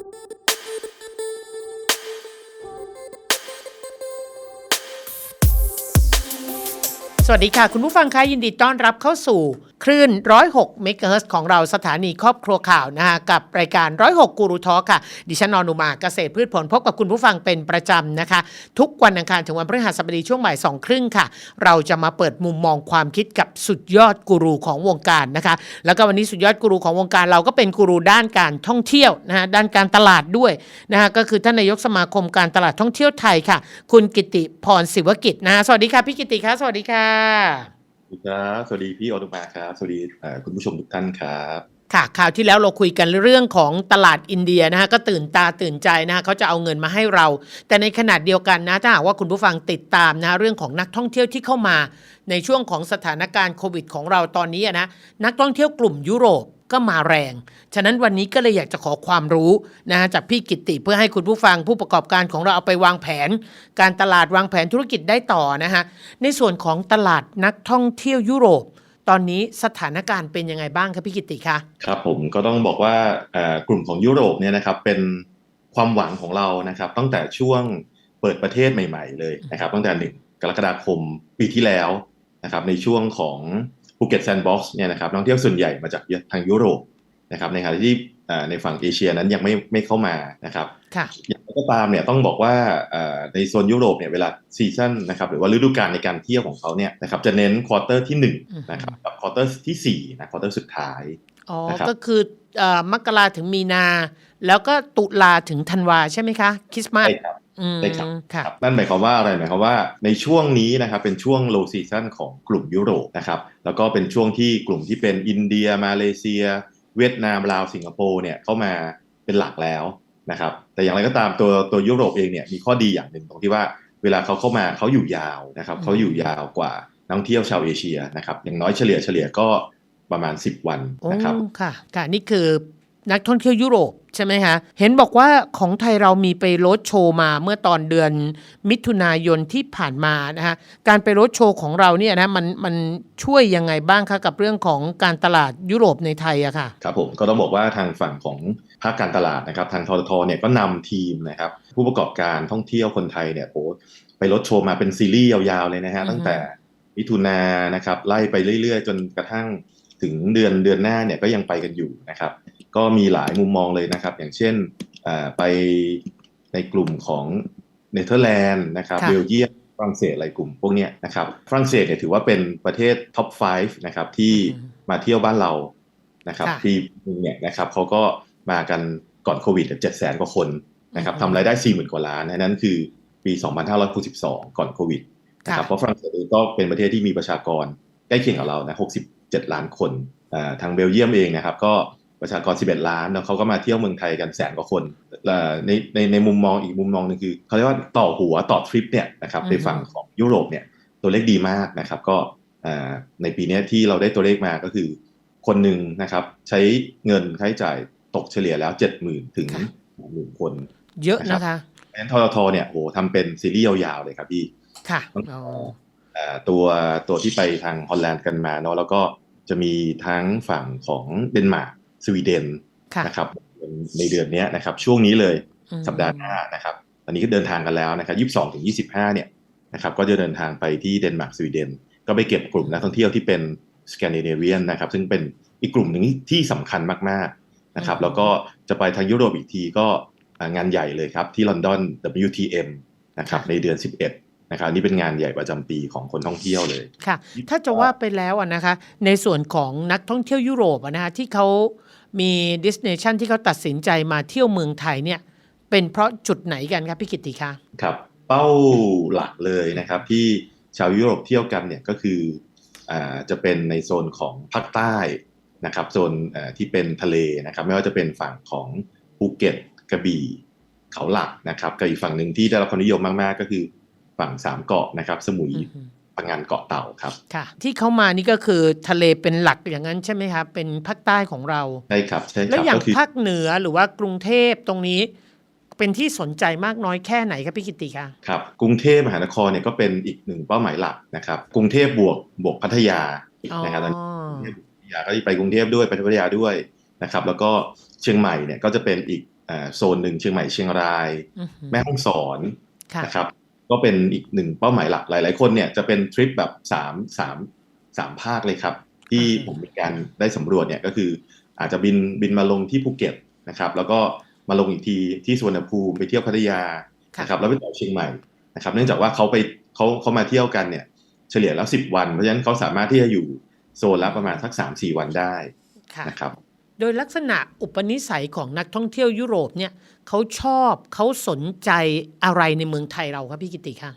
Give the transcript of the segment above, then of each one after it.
สวัสดีค่ะ คุณผู้ฟังคะยินดีต้อนรับเข้าสู่ คลื่น 106 เมกะเฮิรตซ์ของเราสถานีครอบครัวข่าวนะคะกับรายการ 106 กูรูทอค่ะ ดิฉันนอนุมาเกษตรพืชผลพบกับคุณผู้ฟังเป็นประจำนะคะ ทุกวันอังคารถึงวันพฤหัสบดีช่วงบ่ายสองครึ่งค่ะ เราจะมาเปิดมุมมองความคิดกับสุดยอดกูรูของวงการนะคะ แล้วก็วันนี้สุดยอดกูรูของวงการเราก็เป็นกูรูด้านการท่องเที่ยวนะคะด้านการตลาดด้วยนะคะก็คือท่านนายกสมาคมการตลาดท่องเที่ยวไทยค่ะ คุณกิติพรศิวกิจนะะสวัสดีค่ะพี่กิติคะสวัสดีค่ะ ดีครับสวัสดีพี่ออนุมาครับสวัสดีคุณผู้ชมทุกท่านครับค่ะข่าวที่แล้วเราคุยกันเรื่องของตลาดอินเดียนะคะก็ตื่นตาตื่นใจนะคะเขาจะเอาเงินมาให้เรา แต่ในขนาดเดียวกันนะถ้าหากว่าคุณผู้ฟังติดตามนะเรื่องของนักท่องเที่ยวที่เข้ามา ในช่วงของสถานการณ์โควิดของเราตอนนี้นะนักท่องเที่ยวกลุ่มยุโรป ก็มาแรง ฉะนั้นวันนี้ก็เลยอยากจะขอความรู้นะฮะจากพี่กิตติเพื่อให้คุณผู้ฟังผู้ประกอบการของเราเอาไปวางแผน การตลาดวางแผนธุรกิจได้ต่อนะฮะในส่วนของตลาดนักท่องเที่ยวยุโรป ตอนนี้สถานการณ์เป็นยังไงบ้างครับพี่กิติคะครับผมก็ต้องบอกว่ากลุ่มของยุโรปเนี่ยนะครับเป็นความหวังของเรานะครับตั้งแต่ช่วงเปิดประเทศใหม่ ๆ เลยนะครับตั้งแต่หนึ่งกรกฎาคมปีที่แล้วนะครับในช่วงของ ภูเก็ตแซนด์บ็อกซ์เนี่ยนะครับนักท่องเที่ยวส่วนใหญ่มาจากทางยุโรปนะครับในขณะที่เอ่อในฝั่งเอเชียนั้นยังไม่ไม่เข้ามานะครับค่ะอย่างไรก็ตามเนี่ยต้องบอกว่าเอ่อในโซนยุโรปเนี่ยเวลาซีซันนะครับหรือว่าฤดูกาลในการเที่ยวของเขาเนี่ยนะครับจะเน้นควอเตอร์ที่อืม1นะครับกับควอเตอร์ที่4นะควอเตอร์สุดท้ายอ๋อนะครับก็คือเอ่อมกราถึงมีนา แล้วก็ตุลาถึงธันวาใช่ไหมคะคริสต์มาสใช่ครับ อืมใช่ครับค่ะครับนั่นหมายความว่าอะไรหมายความว่าในช่วงนี้นะครับเป็นช่วง low season ของกลุ่มยุโรปนะครับแล้วก็เป็นช่วงที่กลุ่มที่เป็นอินเดีย มาเลเซีย เวียดนามลาวสิงคโปร์เนี่ยเข้ามาเป็นหลักแล้วนะครับแต่อย่างไรก็ตามตัวตัวยุโรปเองเนี่ยมีข้อดีอย่างหนึ่งตรงที่ว่าเวลาเขาเข้ามาเขาอยู่ยาวนะครับอืมเขาอยู่ยาวกว่านักท่องเที่ยวชาวเอเชียนะครับอย่างน้อยเฉลี่ยเฉลี่ยก็ประมาณ 10 วันโอ้นะครับค่ะค่ะนี่คือ นักท่องเที่ยวยุโรปใช่ไหมคะเห็นบอกว่าของไทยเรามีไปโรดโชว์มาเมื่อตอนเดือนมิถุนายนที่ผ่านมานะคะการไปโรดโชว์ของเราเนี่ยนะมันมันช่วยยังไงบ้างคะกับเรื่องของการตลาดยุโรปในไทยอะค่ะครับผมก็ต้องบอกว่าทางฝั่งของภาคการตลาดนะครับทางทททเนี่ยก็นำทีมนะครับผู้ประกอบการท่องเที่ยวคนไทยเนี่ยโอ้ไปรถโชว์มาเป็นซีรีส์ยาวๆเลยนะฮะตั้งแต่มิถุนานะครับไล่ไปเรื่อยๆ จนกระทั่ง ถึงเดือนเดือนหน้าเนี่ยก็ยังไปกันอยู่นะครับ ก็มีหลายมุมมองเลยนะครับ อย่างเช่นอ่าไปในกลุ่มของเนเธอร์แลนด์นะครับค่ะเบลเยียมฝรั่งเศสอะไรกลุ่มพวกเนี้ยนะครับฝรั่งเศสเนี่ยถือว่าเป็นประเทศท็อป 5 นะครับ ที่อืมมาเที่ยวบ้านเรานะครับค่ะปีนึงเนี่ยนะครับเขาก็มากันก่อนโควิดเจ็ดแสนกว่าคนนะครับทำรายได้สี่หมื่นกว่าล้านนั่นคือปี 2562 ก่อนโควิดนะครับค่ะเพราะฝรั่งเศสเองก็เป็นประเทศที่มีประชากรใกล้เคียงกับเรานะ 67ล้านคนอ่าทางเบลเยียมเองนะครับ ก็ประชากร 11 ล้านแล้วเขาก็มาเที่ยวเมืองไทยกันแสนกว่าคนอ่าในในในมุมมองอีกมุมมองหนึงคือเขาเรียกว่าต่อหัวต่อทริปเนี่ยนะครับอืมในฝั่งของยุโรปเนี่ยตัวเลขดีมากนะครับก็อ่าในปีเนี้ยที่เราได้ตัวเลขมาก็คือ คนหนึ่งนะครับใช้เงินค่าใช้จ่ายตกเฉลี่ยแล้ว 70,000 ถึงค่ะหมื่นคน เยอะนะคะเพราะฉะนั้นทททเนี่ยโหทำเป็นซีรีส์ยาวๆเลยครับพี่ค่ะ ต้องอ๋ออ่าตัวตัวที่ไปทางฮอลแลนด์กันมาเนาะแล้วก็จะมีทั้งฝั่งของเดนมาร์กสวีเดนค่ะนะครับในเดือนเนี้ยนะครับช่วงนี้เลยอืมสัปดาห์หน้านะครับตอนนี้ก็เดินทางกันแล้วนะครับ22ถึง25เนี่ยนะครับก็จะเดินทางไปที่เดนมาร์กสวีเดน ก็ไปเก็บกลุ่มนักท่องเที่ยวที่เป็นสแกนดิเนเวียนนะครับซึ่งเป็นอีกกลุ่มหนึ่งที่สำคัญมากๆนะครับแล้วก็จะไปทางยุโรปอีกทีก็อ่างานใหญ่เลยครับที่ลอนดอน WTM นะครับในเดือน 11 นะครับนี่เป็นงานใหญ่ประจำปีของคนท่องเที่ยวเลยค่ะ ถ้าจะว่าไปแล้วอะนะคะ ในส่วนของนักท่องเที่ยวยุโรปอะนะคะที่เขามีดิสเนชันที่เขาตัดสินใจมาเที่ยวเมืองไทยเนี่ยเป็นเพราะจุดไหนกันครับพี่กิตติคะครับ เป้าหลักเลยนะครับที่ชาวยุโรปเที่ยวกันเนี่ยก็คืออาจะเป็นในโซนของภาคใต้นะครับโซนเอ่อที่เป็นทะเลนะครับ ไม่ว่าจะเป็นฝั่งของภูเก็ตกระบี่เขาหลักนะครับกับอีกฝั่งหนึ่งที่ได้รับความนิยมมากๆ ก็คือ ฝั่งสามเกาะนะครับ สมุยอือฮึพังงานเกาะเต่าครับค่ะ ที่เขามานี่ก็คือทะเลเป็นหลักอย่างนั้นใช่ไหมคะเป็นภาคใต้ของเราใช่ครับใช่คแล้วรับอย่างก็คือภาคเหนือหรือว่ากรุงเทพตรงนี้เป็นที่สนใจมากน้อยแค่ไหนครับพี่กิตติคะครับกรุงเทพมหานครเนี่ยก็เป็นอีกหนึ่งเป้าหมายหลักนะครับ กรุงเทพบวกบวกพัทยาอ๋อนะครับตอนนี้กรุงเทพพัทยาก็จะไปกรุงเทพด้วยไปพัทยาด้วยนะครับ แล้วก็เชียงใหม่เนี่ยก็จะเป็นอีกอ่าโซนหนึ่งเชียงใหม่เชียงรายอือหือแม่ฮ่องสอนค่ะนะครับ ก็เป็นอีกหนึ่งเป้าหมายหลักหลาย ๆ คนเนี่ยจะเป็นทริปแบบสามสามสามภาคเลยครับ ที่โอเคผมมีการได้สำรวจเนี่ยก็คืออาจจะบินบินมาลงที่ภูเก็ตนะครับ แล้วก็มาลงอีกทีที่สุวรรณภูมิไปเที่ยวพัทยาค่ะนะครับแล้วไปต่อเชียงใหม่นะครับ เนื่องจากว่าเขาไปเขาเขามาเที่ยวกันเนี่ย เฉลี่ยแล้วสิบวัน เพราะฉะนั้นเขาสามารถที่จะอยู่โซนละประมาณสักสามสี่วันได้ค่ะนะครับ โดยลักษณะอุปนิสัยของนักท่องเที่ยวยุโรปเนี่ยเขาชอบเขาสนใจอะไรในเมืองไทยเราครับพี่กิติค่ะ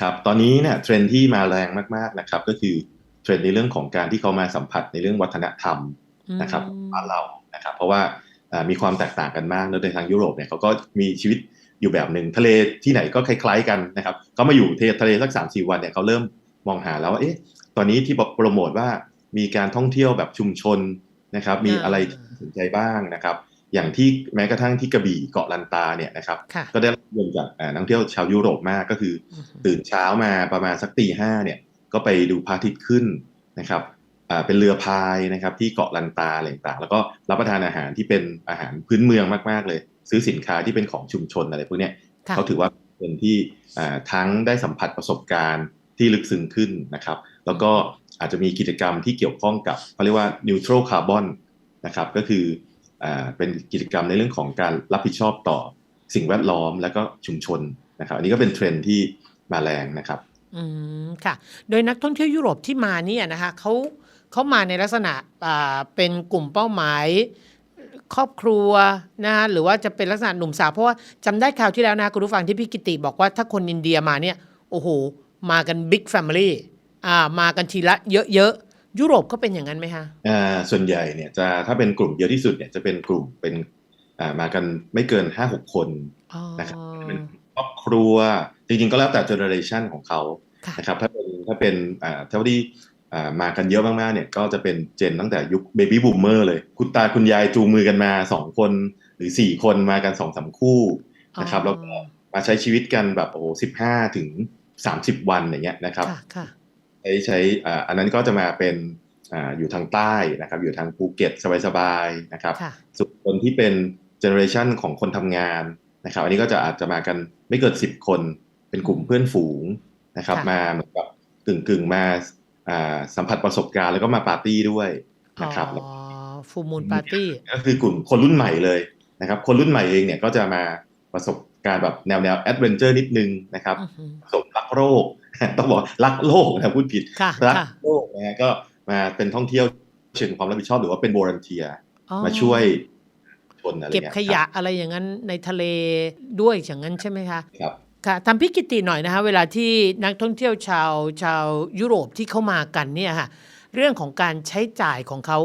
ครับตอนนี้เนี่ยเทรนด์ที่มาแรงมากๆนะครับ ก็คือเทรนด์ในเรื่องของการที่เขามาสัมผัสในเรื่องวัฒนธรรมนะครับอืมบ้านเรานะครับ เพราะว่าอ่ามีความแตกต่างกันมากเนอะในทางยุโรปเนี่ยเขาก็มีชีวิตอยู่แบบหนึ่งทะเลที่ไหนก็คล้ายๆกันนะครับก็มาอยู่ทะเลสักสามสี่วันเนี่ยเขาเริ่มมองหาแล้วว่าเอ๊ะตอนนี้ที่บอกโปรโมทว่ามีการท่องเที่ยวแบบชุมชน นะครับ มีอะไรที่น่าสนใจบ้างนะครับ อย่างที่แม้กระทั่งที่กระบี่เกาะลันตาเนี่ยนะครับค่ะก็ได้รับยมจากอ่านักท่องเที่ยวชาวยุโรปมากก็คืออือหือ ตื่นเช้ามาประมาณสักตีห้าเนี่ยก็ไปดูพระอาทิตย์ขึ้นนะครับอ่าเป็นเรือพายนะครับที่เกาะลันตาอะไรต่างๆแล้วก็รับประทานอาหารที่เป็นอาหารพื้นเมืองมาก ๆ เลย ซื้อสินค้าที่เป็นของชุมชนอะไรพวกเนี้ยค่ะเขาถือว่าเป็นที่อ่าทั้งได้สัมผัสประสบการณ์ที่ลึกซึ้งขึ้นนะครับ แล้วก็ อาจจะมีกิจกรรมที่เกี่ยวข้องกับเขาเรียกว่า neutral carbon นะครับ ก็คืออเป็นกิจกรรมในเรื่องของการรับผิดชอบต่อสิ่งแวดล้อมและก็ชุมชนนะครับ อันนี้ก็เป็นเทรนที่มาแรงนะครับ อืมค่ะ โดยนักท่องเที่ยวยุโรปที่มาเนี่ยนะคะเขาเขามาในลักษณะเป็นกลุ่มเป้าหมายครอบครัวนะคะหรือว่าจะเป็นลักษณะหนุ่มสาวเพราะว่าจำได้คราวที่แล้วนะคุณผู้ฟังที่พี่กิติบอกว่าถ้าคนอินเดียมาเนี่ย โอ้โห มากันบิ๊กแฟมิลี่ อ่ามากันทีละเยอะๆยุโรปก็เป็นอย่างนั้นไหมคะอ่าส่วนใหญ่เนี่ยจะถ้าเป็นกลุ่มเยอะที่สุดเนี่ยจะเป็นกลุ่มเป็นอ่ามากันไม่เกินห้าหกคนอ๋อนะครับเป็นครอบครัวจริงๆก็แล้วแต่เจเนอเรชันของเขาค่ะนะครับถ้าเป็นถ้าเป็นอ่าเท่าที่อ่ามากันเยอะมากๆเนี่ยก็จะเป็นเจนตั้งแต่ยุคเบบี้บูมเมอร์เลย คุณตาคุณยายจูงมือกันมาสองคนหรือสี่คนมากันสองสามคู่นะครับแล้วก็มาใช้ชีวิตกันแบบโอ้โหสิบห้าถึงสามสิบวันอย่างเงี้ยนะครับค่ะค่ะ ใช้ใช้อ่าอันนั้นก็จะมาเป็นอ่าอยู่ทางใต้นะครับอยู่ทางภูเก็ตสบายๆนะครับค่ะส่วนคนที่เป็นเจเนอเรชันของคนทำงานนะครับ อันนี้ก็จะอาจจะมากันไม่เกินสิบคน เป็นกลุ่มเพื่อนฝูงนะครับค่ะมาเหมือนกับกึ่งกึ่งๆมาอ่าสัมผัสประสบการณ์แล้วก็มาปาร์ตี้ด้วยนะครับอ๋อฟูมูลปาร์ตี้ก็คือกลุ่มคนรุ่นใหม่เลยนะครับ คนรุ่นใหม่เองเนี่ยก็จะมาประสบการณ์แบบแนวแนวแอดเวนเจอร์นิดนึงนะครับสมรักโลก ต้องบอกรักโลกนะพูดผิดค่ะรักค่ะโลกนะฮะก็มาเป็นท่องเที่ยวเชิงความรับผิดชอบหรือว่าเป็นโบรันเทียอ๋อมาช่วยชนอะไรเก็บงี้ยขยะอะไรอย่างนั้นในทะเลด้วยอย่างนั้นใช่ไหมคะครับค่ะทำพี่กิติหน่อยนะคะเวลาที่นักท่องเที่ยวชาวชาวยุโรปที่เข้ามากันเนี่ยค่ะเรื่องของการใช้จ่ายของเขา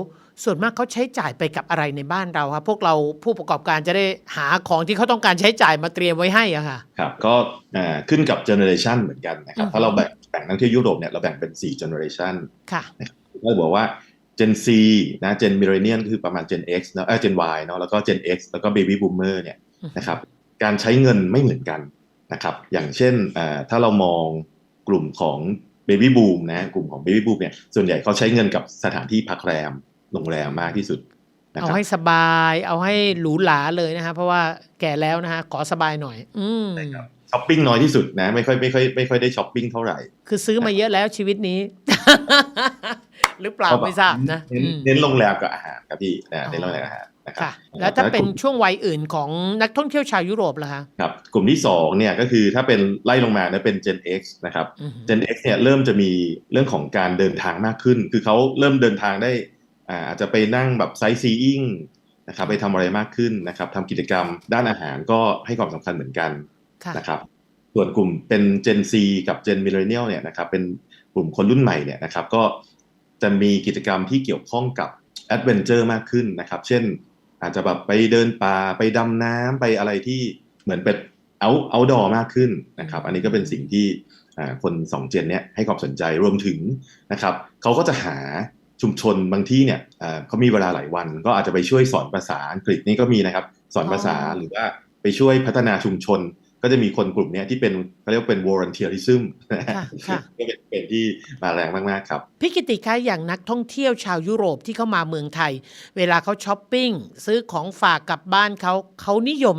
ส่วนมากเขาใช้จ่ายไปกับอะไรในบ้านเราครับพวกเราผู้ประกอบการจะได้หาของที่เขาต้องการใช้จ่ายมาเตรียมไว้ให้อะค่ะครับก็อ่าขึ้นกับเจเนอเรชันเหมือนกันนะครับอือฮึถ้าเราแบ่งแบ่งนักท่องเที่ยวยุโรปเนี่ยเราแบ่งเป็น4เจเนอเรชันค่ะก็บอกว่า Gen C นะ Gen Millennial คือประมาณ Gen X เนอะเออ Gen Y เนาะแล้วก็ Gen X แล้วก็ Baby Boomer เนี่ยนะครับการใช้เงินไม่เหมือนกันนะครับอย่างเช่นอ่าถ้าเรามองกลุ่มของ Baby Boom นะกลุ่มของ Baby Boom เนี่ยส่วนใหญ่เขาใช้เงินกับสถานที่พักแรม โรงแรมมากที่สุดนะเอาครับให้สบายเอาให้หรูหราเลยนะคะเพราะว่าแก่แล้วนะคะขอสบายหน่อย อืมช้อปปิ้งน้อยที่สุดนะ ไม่ค่อยไม่ค่อยไม่ค่อยได้ช้อปปิ้งเท่าไหร่ คือซื้อมาเยอะแล้วชีวิตนี้ หรือเปล่าเขาบอกไม่ทราบนะเน้นอืมเน้นโรงแรมกับอาหารครับพี่นะอ๋อเน้นโรงแรมกับอาหารนะครัค่ะบแล้วถ้าเป็นกลุ่มช่วงวัยอื่นของนักท่องเที่ยวชาวยุโรปล่ะคะครับกลุ่มที่สองเนี่ยก็คือถ้าเป็นไล่ลงมาเนี่ยเป็น Gen X นะครับอืม Gen X เนี่ยเริ่มจะมีเรื่องของการเดินทางมากขึ้น คือเขาเริ่มเดินทางได้ อ่าอาจจะไปนั่งแบบไซต์ซีอิงนะครับไปทำอะไรมากขึ้นนะครับทำกิจกรรมด้านอาหารก็ให้ความสำคัญเหมือนกันค่ะนะครับ ส่วนกลุ่มเป็น Gen C กับ Gen Millennial เนี่ยนะครับเป็นกลุ่มคนรุ่นใหม่เนี่ยนะครับก็จะมีกิจกรรมที่เกี่ยวข้องกับแอดเวนเจอร์มากขึ้นนะครับ เช่น อาจจะแบบไปเดินป่าไปดำน้ำไปอะไรที่เหมือนเป็นเอาเอาดอมากขึ้นนะครับ อันนี้ก็เป็นสิ่งที่อ่าคนสองเจนเนี้ยให้ความสนใจรวมถึงนะครับเขาก็จะหา ชุมชนบางที่เนี่ยอ่าเขามีเวลาหลายวัน ก็อาจจะไปช่วยสอนภาษาอังกฤษนี่ก็มีนะครับ สอนภาษาอ๋อหรือว่าไปช่วยพัฒนาชุมชน ก็จะมีคนกลุ่มเนี้ยที่เป็นเขาเรียกว่าเป็น volunteerism นะฮะค่ะค่ะก็เป็นเป็นที่มาแรงมาก ๆ ครับ พี่กิติคะอย่างนักท่องเที่ยวชาวยุโรปที่เข้ามาเมืองไทย เวลาเขาช้อปปิ้ง ซื้อของฝากกลับบ้านเขาเขานิยม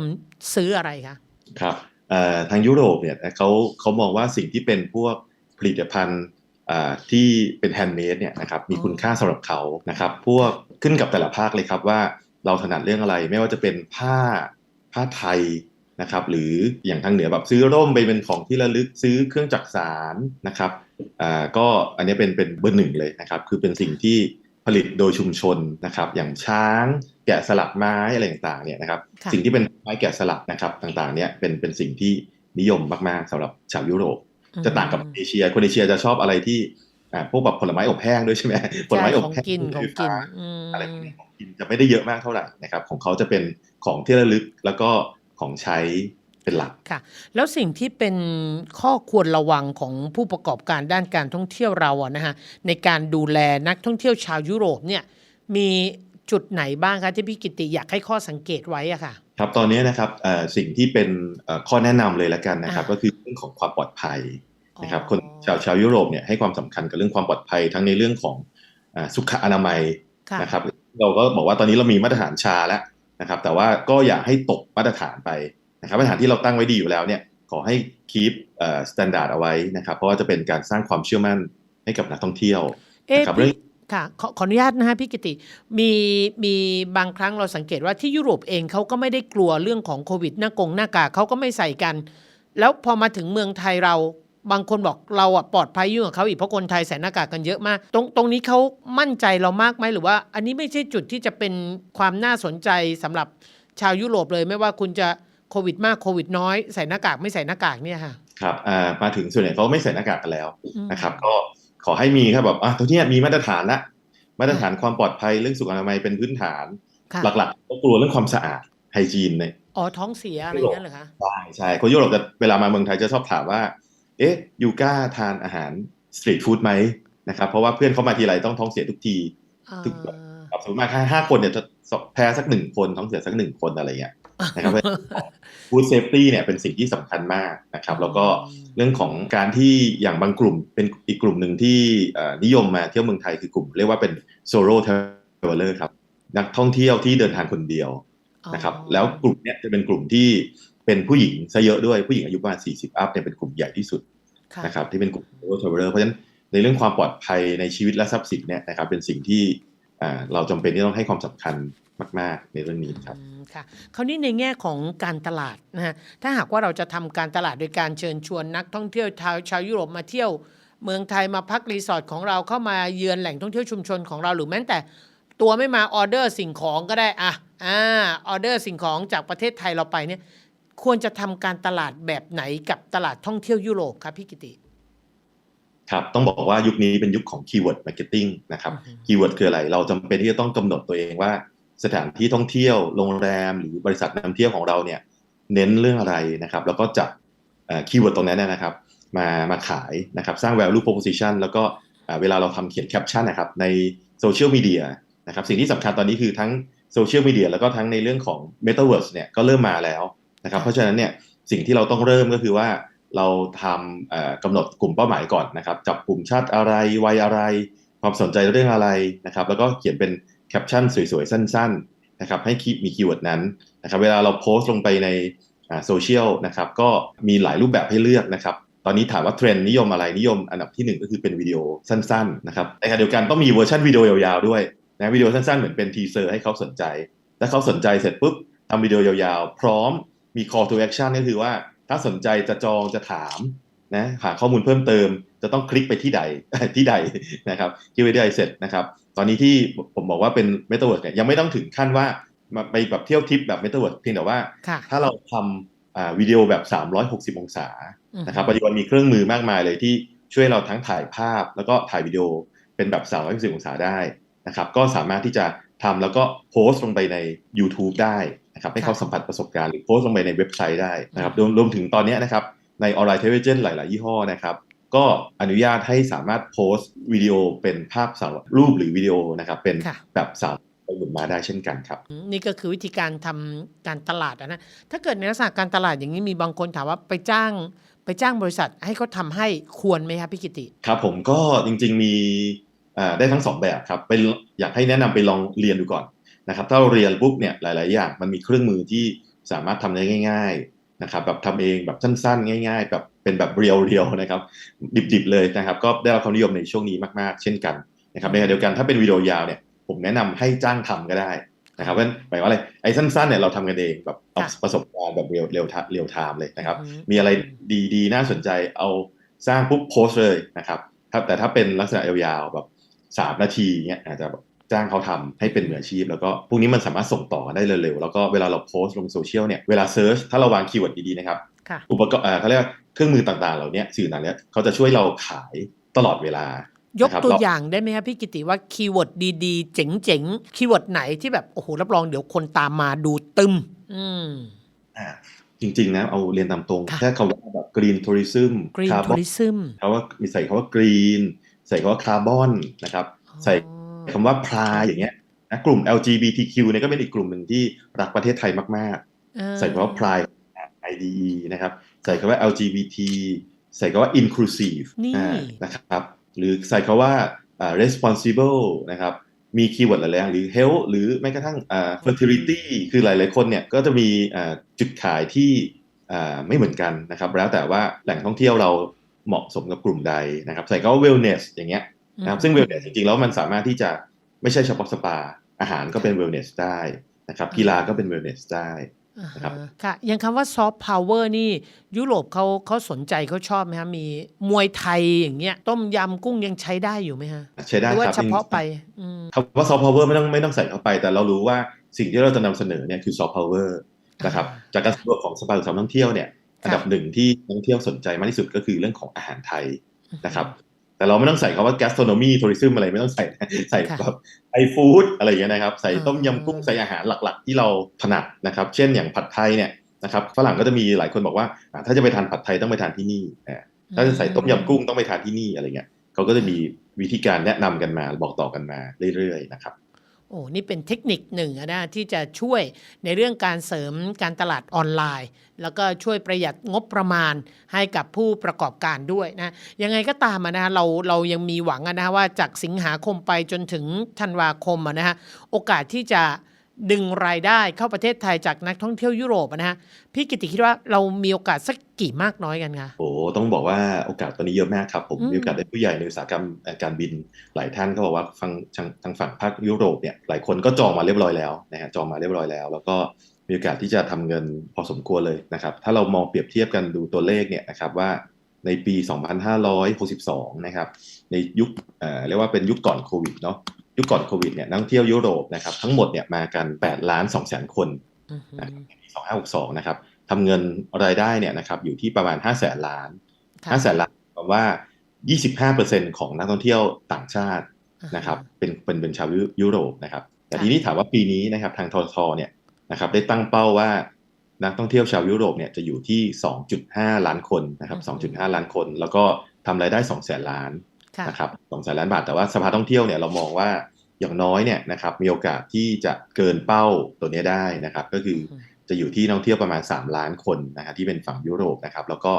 ซื้ออะไรคะครับเอ่อทางยุโรปเนี่ยเขาเขามองว่าสิ่งที่เป็นพวกผลิตภัณฑ์อ่า ที่เป็นแฮนด์เมดเนี่ยนะครับมีคุณค่าสำหรับเขานะครับพวกขึ้นกับแต่ละภาคเลยครับว่าเราถนัดเรื่องอะไรไม่ว่าจะเป็นผ้าผ้าไทยนะครับหรืออย่างทางเหนือแบบซื้อร่มไปเป็นของที่ระลึกซื้อเครื่องจักสารนะครับอ่าก็อันนี้เป็นเป็นเบอร์หนึ่งเลยนะครับคือเป็นสิ่งที่ผลิตโดยชุมชนนะครับอย่างช้างแกะสลักไม้อะไรต่างๆเนี่ยนะครับค่ะสิ่งที่เป็นไม้แกะสลักนะครับต่างๆเนี่ยเป็นเป็นสิ่งที่นิยมมากๆสำหรับชาวยุโรป จะต่างกับเอเชีย คนเอเชียจะชอบอะไรที่อ่าพวกแบบผลไม้อบแห้งด้วยใช่ไหมผลไม้อบของแห้งกินของกินอืมอะไรพวกนี้ของกินจะไม่ได้เยอะมากเท่าไหร่นะครับ ของเขาจะเป็นของที่ระลึกแล้วก็ของใช้เป็นหลักค่ะ แล้วสิ่งที่เป็นข้อควรระวังของผู้ประกอบการด้านการท่องเที่ยวเราอะนะฮะในการดูแลนักท่องเที่ยวชาวยุโรปเนี่ยมีจุดไหนบ้างคะที่พี่กิติอยากให้ข้อสังเกตไว้อะค่ะ ครับตอนนี้นะครับเอ่อสิ่งที่เป็นเอ่อข้อแนะนำเลยละกันนะครับอ่าก็คือเรื่องของความปลอดภัยนะครับอ๋อคนชาวชาวยุโรปเนี่ยให้ความสำคัญกับเรื่องความปลอดภัยทั้งในเรื่องของอ่าสุขอนามัยค่ะนะครับ เราก็บอกว่าตอนนี้เรามีมาตรฐานชาแล้วนะครับ แต่ว่าก็อย่าให้ตกมาตรฐานไปนะครับมาตรฐานที่เราตั้งไว้ดีอยู่แล้วเนี่ยขอให้คีปเอ่อสแตนดาร์ดเอาไว้นะครับ เพราะว่าจะเป็นการสร้างความเชื่อมั่นให้กับนักท่องเที่ยวเอ๊ะนะครับเรื่พี่อง ค่ะขอขออนุญาตนะฮะพี่กิติมีมีบางครั้งเราสังเกตว่าที่ยุโรปเองเขาก็ไม่ได้กลัวเรื่องของโควิดหน้ากงหน้ากากเขาก็ไม่ใส่กัน แล้วพอมาถึงเมืองไทยเราบางคนบอกเราอะปลอดภัยยิ่งกว่าเขาอีกเพราะคนไทยใส่หน้ากากกันเยอะมาก ตรงตรงนี้เขามั่นใจเรามากไหมหรือว่า อันนี้ไม่ใช่จุดที่จะเป็นความน่าสนใจสำหรับชาวยุโรปเลยไม่ว่าคุณจะโควิดมากโควิดน้อยใส่หน้ากากไม่ใส่หน้ากากเนี่ยค่ะครับอ่ามาถึงส่วนใหญ่เขาไม่ใส่หน้ากากกันแล้วอืมนะครับ ก็ ขอให้มีครับแบบอะตรงเนี้ยมีมาตรฐานละมาตรฐานความปลอดภัยเรื่องสุขอนามัยเป็นพื้นฐานค่ะหลักๆก็กลัวเรื่องความสะอาดไฮจีนเนี่ยอ๋อท้องเสียอะไรอย่างนั้นเหรอคะใช่ใช่คนยุโรปจะเวลามาเมืองไทยจะชอบถามว่า เอ๊ะยูกล้าทานอาหารสตรีทฟู้ดไหมนะครับเพราะว่าเพื่อนเขามาทีไรต้องท้องเสียทุกทีอ่าทุกแบบครับสมมติมาแค่ห้าคนเนี่ยจะแพ้สักหนึ่งคนท้องเสียสักหนึ่งคนอะไรเงี้ยนะครับ ฟู้ดเซฟตี้เนี่ยเป็นสิ่งที่สำคัญมากนะครับ แล้วก็เรื่องของการที่อย่างบางกลุ่มเป็นอีกกลุ่มหนึ่งที่เอ่อนิยมมาเที่ยวเมืองไทยคือกลุ่ม เรียกว่าเป็นโซโล่เทเวลเลอร์ครับนักท่องเที่ยวที่เดินทางคนเดียวนะครับอ๋อแล้วกลุ่มเนี้ยจะเป็นกลุ่มที่เป็นผู้หญิงซะเยอะด้วยผู้หญิงอายุประมาณ 40 อัพเนี่ยเป็นกลุ่มใหญ่ที่สุดค่ะนะครับที่เป็นกลุ่ม Solo Traveler เพราะฉะนั้นในเรื่องความปลอดภัยในชีวิตและทรัพย์สินเนี่ยนะครับเป็นสิ่งที่อ่าเราจำเป็นที่ต้องให้ความสำคัญ มาก ๆ ในเรื่องนี้ครับอืมค่ะคราวนี้ในแง่ของการตลาดนะฮะถ้าหากว่าเราจะทำการตลาดโดยการเชิญชวนนักท่องเที่ยวชาวชาวยุโรปมาเที่ยว เมืองไทยมาพักรีสอร์ทของเราเข้ามาเยือนแหล่งท่องเที่ยวชุมชนของเราหรือแม้แต่ตัวไม่มาออเดอร์สิ่งของก็ได้อะอ่าออเดอร์สิ่งของจากประเทศไทยเราไปเนี่ยควรจะทำการตลาดแบบไหนกับตลาดท่องเที่ยวยุโรปครับพี่กิติครับต้องบอกว่ายุคนี้เป็นยุคของคีย์เวิร์ดมาร์เก็ตติ้งนะครับอือฮึคีย์เวิร์ดคืออะไร เราจำเป็นที่จะต้องกำหนดตัวเองว่า สถานที่ท่องเที่ยวโรงแรมหรือบริษัทนำเที่ยวของเราเนี่ยเน้นเรื่องอะไรนะครับ แล้วก็จับคีย์เวิร์ดตรงนั้นนะครับ มามาขายนะครับสร้าง value proposition แล้วก็เวลาเราทำเขียนแคปชั่นนะครับในโซเชียลมีเดียนะครับสิ่งที่สำคัญตอนนี้คือทั้งโซเชียลมีเดียแล้วก็ทั้งในเรื่องของ Metaverse เนี่ยก็เริ่มมาแล้วนะครับเพราะฉะนั้นเนี่ยสิ่งที่เราต้องเริ่มก็คือว่าเราทำกำหนดกลุ่มเป้าหมายก่อนนะครับจับกลุ่มชาติอะไรวัยอะไร ความสนใจเรื่องอะไรนะครับ แล้วก็เขียนเป็น แคปชั่นสวยๆ สั้นๆนะครับให้คีมีคีย์เวิร์ดนั้นนะครับเวลาเราโพสต์ลงไปในโซเชียลนะครับก็มีหลายรูปแบบให้เลือกนะครับตอนนี้ถามว่าเทรนด์นิยมอะไรนิยมอันดับที่หนึ่งก็คือเป็นวิดีโอสั้นๆนะครับในขณะเดียวกันต้องมีเวอร์ชันวิดีโอยาวๆด้วยนะวิดีโอสั้นๆ เหมือนเป็นทีเซอร์ให้เขาสนใจถ้าเขาสนใจเสร็จปุ๊บทำวิดีโอยาวๆ พร้อมมี call to action ก็คือว่าถ้าสนใจจะจองจะถามนะหาข้อมูลเพิ่มเติม จะต้องคลิกไปที่ใดที่ใดนะครับคลิกไปที่ใดเสร็จนะครับ ตอนนี้ที่ผมบอกว่าเป็น m e t a เวิร์ดเนี่ยยังไม่ต้องถึงขั้นว่ามาไปแบบเที่ยวทริปแบบ m e t a เวิร์ดเพียงแต่ว่าค่ะถ้าเราทำอ่าวิดีโอแบบ 360 องศาอืมนะครับปัจจุบันมีเครื่องมือมากมายเลยที่ช่วยเราทั้งถ่ายภาพ แล้วก็ถ่ายวิดีโอเป็นแบบ 360 องศาได้นะครับก็สามารถที่จะทำแล้วก็โพสต์ลงไปใน YouTube ได้นะครับให้เขาสัมผัสประสบการณ์หรือโพสต์ลงไปในเว็บไซต์ได้นะครับรวมรวมถึงตอนเนี้ยนะครับในออนไลน์เทเลวิชันหลาย ๆ ยี่ห้อนะครับ ก็อนุญาตให้สามารถโพสต์วิดีโอเป็นภาพสามรูปหรือวิดีโอนะครับเป็นค่ะแบบไปหมุนมาได้เช่นกันครับอืมนี่ก็คือวิธีการทำการตลาดอะนะถ้าเกิดในลักษณะการตลาดอย่างนี้มีบางคนถามว่าไปจ้าง ไปจ้างบริษัทให้เขาทำให้ควรไหมครับพี่กิติ ครับผมก็จริงๆมีอ่าได้ทั้งสองแบบครับเป็นอยากให้แนะนำไปลองเรียนดูก่อนนะครับถ้าเราเรียนปุ๊บเนี่ยหลาย ๆ อย่างมันมีเครื่องมือที่สามารถทำได้ง่าย ๆ นะครับแบบทำเองแบบสั้น ๆ ง่าย ๆ แบบ เป็นแบบเรียวๆนะครับ ดิบๆเลยนะครับ ก็ได้รับความนิยมในช่วงนี้มากๆ เช่นกันนะครับในขณะเดียวกันถ้าเป็นวิดีโอยาวเนี่ยผมแนะนำให้จ้างทำก็ได้นะครับเพราะฉะนั้นหมายว่าอะไรไอ้สั้นๆเนี่ยเราทำกันเองแบบเอาค่ะประสบการณ์แบบเรียวเรียวเรียวไทม์เลยนะครับอืมมีอะไรดีๆ น่าสนใจเอาสร้างปุ๊บโพสต์เลยนะครับถ้าแต่ถ้าเป็นลักษณะยาวๆแบบสามนาทีเนี้ยอาจจะแบบจ้างเขาทำให้เป็นมืออาชีพ แล้วก็พวกนี้มันสามารถส่งต่อได้เร็วๆ แล้วก็เวลาเราโพสต์ลงโซเชียลเนี่ยเวลาเซิร์ชถ้าเราวางคีย์เวิร์ดดีๆนะครับค่ะอุปกรณ์เอ่อเขาเรียกว่า เครื่องมือต่างๆ เหล่านี้สื่อต่างๆเนี้ยเขาจะช่วยเราขายตลอดเวลา ยกนะครับตัวเราอย่างได้ไหมครับพี่กิติว่าคีย์เวิร์ดดีๆ เจ๋งๆ คีย์เวิร์ดไหนที่แบบโอ้โหรับรองเดี๋ยวคนตามมาดูตึม อืมอ่าจริงๆนะเอาเรียนตามตรงค่ะแค่คำว่าแบบกรีนทัวริซึมกรีนทัวริซึมเขาว่ามีใส่คำว่ากรีน ใส่คำว่าคาร์บอนนะครับใส่คำว่าพรายอย่างเงี้ยนะกลุ่ม LGBTQ เนี่ยก็เป็นอีกกลุ่มหนึ่งที่รักประเทศไทยมากๆ ใส่คำว่า pride IDE นะครับ ใส่คำว่า LGBT ใส่คำว่า inclusive นี่อ่านะครับ หรือใส่คำว่าอ่า responsible นะครับมีคีย์เวิร์ดหลายอย่างหรือ health หรือแม้กระทั่งอ่า fertility คือหลาย ๆ คนเนี่ยก็จะมีอ่าจุดขายที่อ่าไม่เหมือนกันนะครับ แล้วแต่ว่าแหล่งท่องเที่ยวเราเหมาะสมกับกลุ่มใดนะครับ ใส่คำว่า wellness อย่างเงี้ยนะครับซึ่งเวลเนสจริง ๆ แล้วมันสามารถที่จะไม่ใช่เฉพาะสปา อาหารก็เป็นเวลเนสได้นะครับ กีฬาก็เป็นเวลเนสได้อ่า นะครับฮะค่ะอย่างคำว่าซอฟต์พาวเวอร์นี่ ยุโรปเขาเขาสนใจเขาชอบไหมฮะ มีมวยไทยอย่างเงี้ย ต้มยำกุ้งยังใช้ได้อยู่ไหมฮะ ใช้หได้รือว่าครับเฉพาะไปอืมคำว่าซอฟต์พาวเวอร์ไม่ต้องไม่ต้องใส่เข้าไป แต่เรารู้ว่าสิ่งที่เราจะนำเสนอเนี่ยคือซอฟต์พาวเวอร์นะครับอ่าจากการสำรวจของสภาอุตสาหกรรมท่องเที่ยวเนี่ยอันดับหนึ่งที่นักท่องเที่ยวสนใจมากที่สุดก็คือเรื่องของอาหารไทยนะครับ แต่เราไม่ต้องใส่คำว่า gastronomy tourism อะไรไม่ต้องใส่นะใส่ค่ะแบบไอฟู้ดอะไรอย่างเงี้ยนะครับ ใส่อ่าต้มยำกุ้งใส่อาหารหลัก ๆ ที่เราถนัดนะครับ เช่นอย่างผัดไทยเนี่ยนะครับฝรั่งก็จะมีหลายคนบอกว่าอ่าถ้าจะไปทานผัดไทยต้องไปทานที่นี่อ่าถ้าจะใส่ต้มยำกุ้งต้องไปทานที่นี่อะไรเงี้ยเขาก็จะมีวิธีการแนะนำกันมาบอกต่อกันมาเรื่อยๆนะครับ โอ้นี่เป็นเทคนิคหนึ่งนะที่จะช่วยในเรื่องการเสริมการตลาดออนไลน์ แล้วก็ช่วยประหยัดงบประมาณให้กับผู้ประกอบการด้วยนะยังไงก็ตามนะฮะเราเรายังมีหวังนะฮะว่าจากสิงหาคมไปจนถึงธันวาคมนะฮะโอกาสที่จะ ดึงรายได้เข้าประเทศไทยจากนักท่องเที่ยวยุโรปอะนะฮะพี่กิติคิดว่าเรามีโอกาสสักกี่มากน้อยกันคะโอ้ต้องบอกว่าโอกาสตอนนี้เยอะมากครับผมอืมมีโอกาสได้ผู้ใหญ่ในอุตสาหกรรมเอ่อการบินหลายท่านก็บอกว่าฟังทางทางฝั่งภาคยุโรปเนี่ยหลายคนก็จองมาเรียบร้อยแล้วนะฮะจองมาเรียบร้อยแล้ว แล้วก็มีโอกาสที่จะทำเงินพอสมควรเลยนะครับถ้าเรามองเปรียบเทียบกันดูตัวเลขเนี่ยนะครับว่าในปี 2562 นะครับ ในยุคเอ่อเรียกว่าเป็นยุคก่อนโควิดเนาะ ยุคก่อนโควิดเนี่ยนักท่องเที่ยวยุโรปนะครับทั้งหมดเนี่ยมากัน8ล้าน2แสนคนอือหือปี2562นะครับทำเงินรายได้เนี่ยนะครับอยู่ที่ประมาณ5 0 0แสนล้านค่ะ5 0 0แสนล้านแปลว่า 25%ของนักท่องเที่ยวต่างชาตินะครับเป็นเป็นเป็นชาวยุยุโรปนะครับแต่ค่ะทีนี้ถามว่าปีนี้นะครับทางททเนี่ยนะครับได้ตั้งเป้าว่านักท่องเที่ยวชาวยุโรปเนี่ยจะอยู่ที่ 2.5 ล้านคนนะครับ 2.5 ล้านคน แล้วก็ทำรายได้ 2 แสนล้านค่ะ นะครับ2แสนล้านบาทแต่ว่าสภาท่องเที่ยวเนี่ยเรามองว่าอย่างน้อยเนี่ยนะครับมีโอกาสที่จะเกินเป้าตัวเนี้ยได้นะครับก็คืออืมจะอยู่ที่นักท่องเที่ยวประมาณ 3 ล้านคนนะฮะที่เป็นฝั่งยุโรปนะครับแล้วก็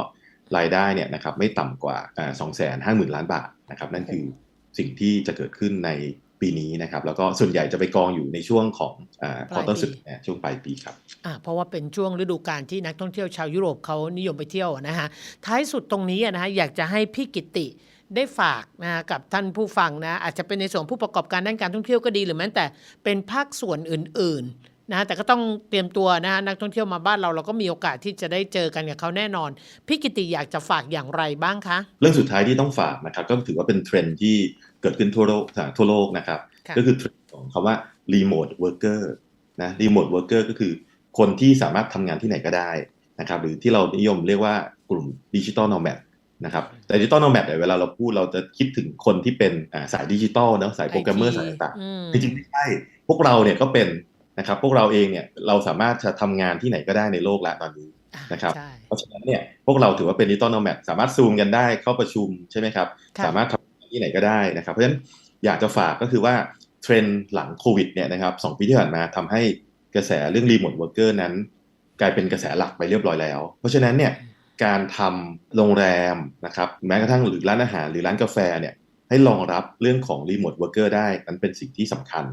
รายได้เนี่ยนะครับไม่ต่ำกว่าสองแสนห้าหมื่นล้านบาทนะครับนั่นคือสิ่งที่จะเกิดขึ้นในปีนี้นะครับแล้วก็ส่วนใหญ่จะไปกองอยู่ในช่วงของพอต้นสุดช่วงปลายปีครับอ่าเพราะว่าเป็นช่วงฤดูกาลที่นักท่องเที่ยวชาวยุโรปเขานิยมไปเที่ยวนะฮะท้ายสุดตรงนี้อะนะฮะอยากจะให้พี่กิติ ได้ฝากนะฮะกับท่านผู้ฟังนะอาจจะเป็นในส่วนผู้ประกอบการด้านการท่องเที่ยวก็ดี หรือแม้แต่เป็นภาคส่วนอื่นๆนะแต่ก็ต้องเตรียมตัวนะฮะนักท่องเที่ยวมาบ้านเราเราก็มีโอกาสที่จะได้เจอกันกับเขาแน่นอนพี่กิติอยากจะฝากอย่างไรบ้างคะเรื่องสุดท้ายที่ต้องฝากนะครับก็ถือว่าเป็นเทรนด์ที่เกิดขึ้นทั่วโลกทั่วโลกนะครับค่ะก็คือเทรนด์ของคำว่า remote worker นะ remote worker ก็คือคนที่สามารถทำงานที่ไหนก็ได้นะครับหรือที่เรานิยมเรียกว่ากลุ่มดิจิ t a ล nomad นะครับแต่ดิจิ t a ล nomad เนี่ยเวลาเราพูดเราจะคิดถึงคนที่เป็นอ่าสายดิจิตอลเนาะสายโปรแกรมเมอร์ IT สายต่างอืมๆจริงๆไม่ใช่พวกเราเนี่ยก็เป็นนะครับพวกเราเองเนี่ยเราสามารถจะทำงานที่ไหนก็ได้ในโลกแล้วตอนนี้อ่านะครับใช่เพราะฉะนั้นเนี่ยพวกเราถือว่าเป็นดิจิตอลโนแมดสามารถซูมกันได้เข้าประชุมใช่ไหมครับค่ะสามารถทำที่ไหนก็ได้นะครับ เพราะฉะนั้นอยากจะฝากก็คือว่าเทเทรนด์หลังโควิดเนี่ยนะครับสองปีที่ผ่านมาทำให้กระแสเรื่องรีโมทเวิร์กเกอร์นั้น กลายเป็นกระแสหลักไปเรียบร้อยแล้ว เพราะฉะนั้นเนี่ย การทำโรงแรมนะครับแม้กระทั่งหรือร้านอาหารหรือร้านกาแฟเนี่ยให้รองรับเรื่องของรีโมทเวิร์กเกอร์ได้นั้นเป็นสิ่งที่สำคัญ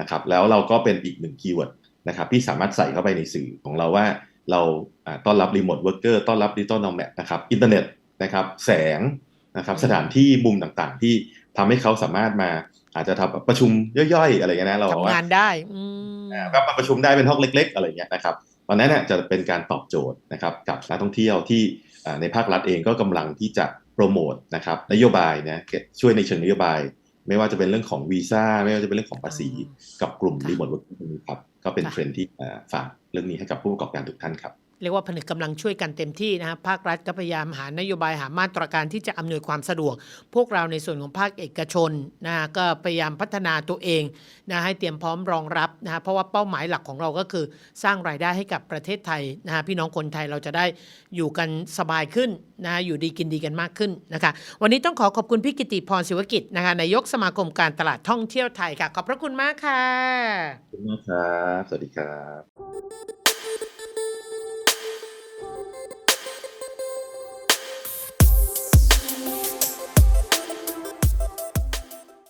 นะครับแล้วเราก็เป็นอีกหนึ่งคีย์เวิร์ดนะครับที่สามารถใส่เข้าไปในสื่อของเราว่าเราอ่าต้อนรับรีโมทเวิร์กเกอร์ต้อนรับดิจิตอลนอมแมนะครับอินเทอร์เน็ตนะครับแสงนะครับสถานที่มุมต่างๆ ที่ทำให้เขาสามารถมาอาจจะทำประชุมย่อยๆ อะไรเงี้ยนะเราบอกทำว่างานได้อืมอ่าก็มาประชุมได้เป็นห้องเล็ก ๆ อะไรอย่างเงี้ยนะครับ ตอนนั้นเนี่ยจะเป็นการตอบโจทย์นะครับกับนักท่องเที่ยวที่อ่าในภาครัฐเองก็กำลังที่จะโปรโมทนะครับนโยบายนะช่วยในเชิงนโยบาย ไม่ว่าจะเป็นเรื่องของวีซ่าไม่ว่าจะเป็นเรื่องของภาษีกับกลุ่มค่ะรีโมทเวิร์กนี้ครับก็เป็นค่ะเทรนด์ที่อ่าฝากเรื่องนี้ให้กับผู้ประกอบการทุกท่านครับ เรียกว่าผนึกกำลังช่วยกันเต็มที่นะฮะภาครัฐก็พยายามหานโยบายหามาตรการที่จะอำนวยความสะดวก พวกเราในส่วนของภาคเอกชนนะฮะก็พยายามพัฒนาตัวเองนะให้เตรียมพร้อมรองรับนะฮะเพราะว่าเป้าหมายหลักของเราก็คือสร้างรายได้ให้กับประเทศไทยนะฮะพี่น้องคนไทยเราจะได้อยู่กันสบายขึ้นนะฮะอยู่ดีกินดีกันมากขึ้นนะคะวันนี้ต้องขอขอบคุณพี่กิติพรศิวกิจนะคะนายกสมาคมการตลาดท่องเที่ยวไทยค่ะขอบพระคุณมากค่ะขอบคุณมากครับสวัสดีครับ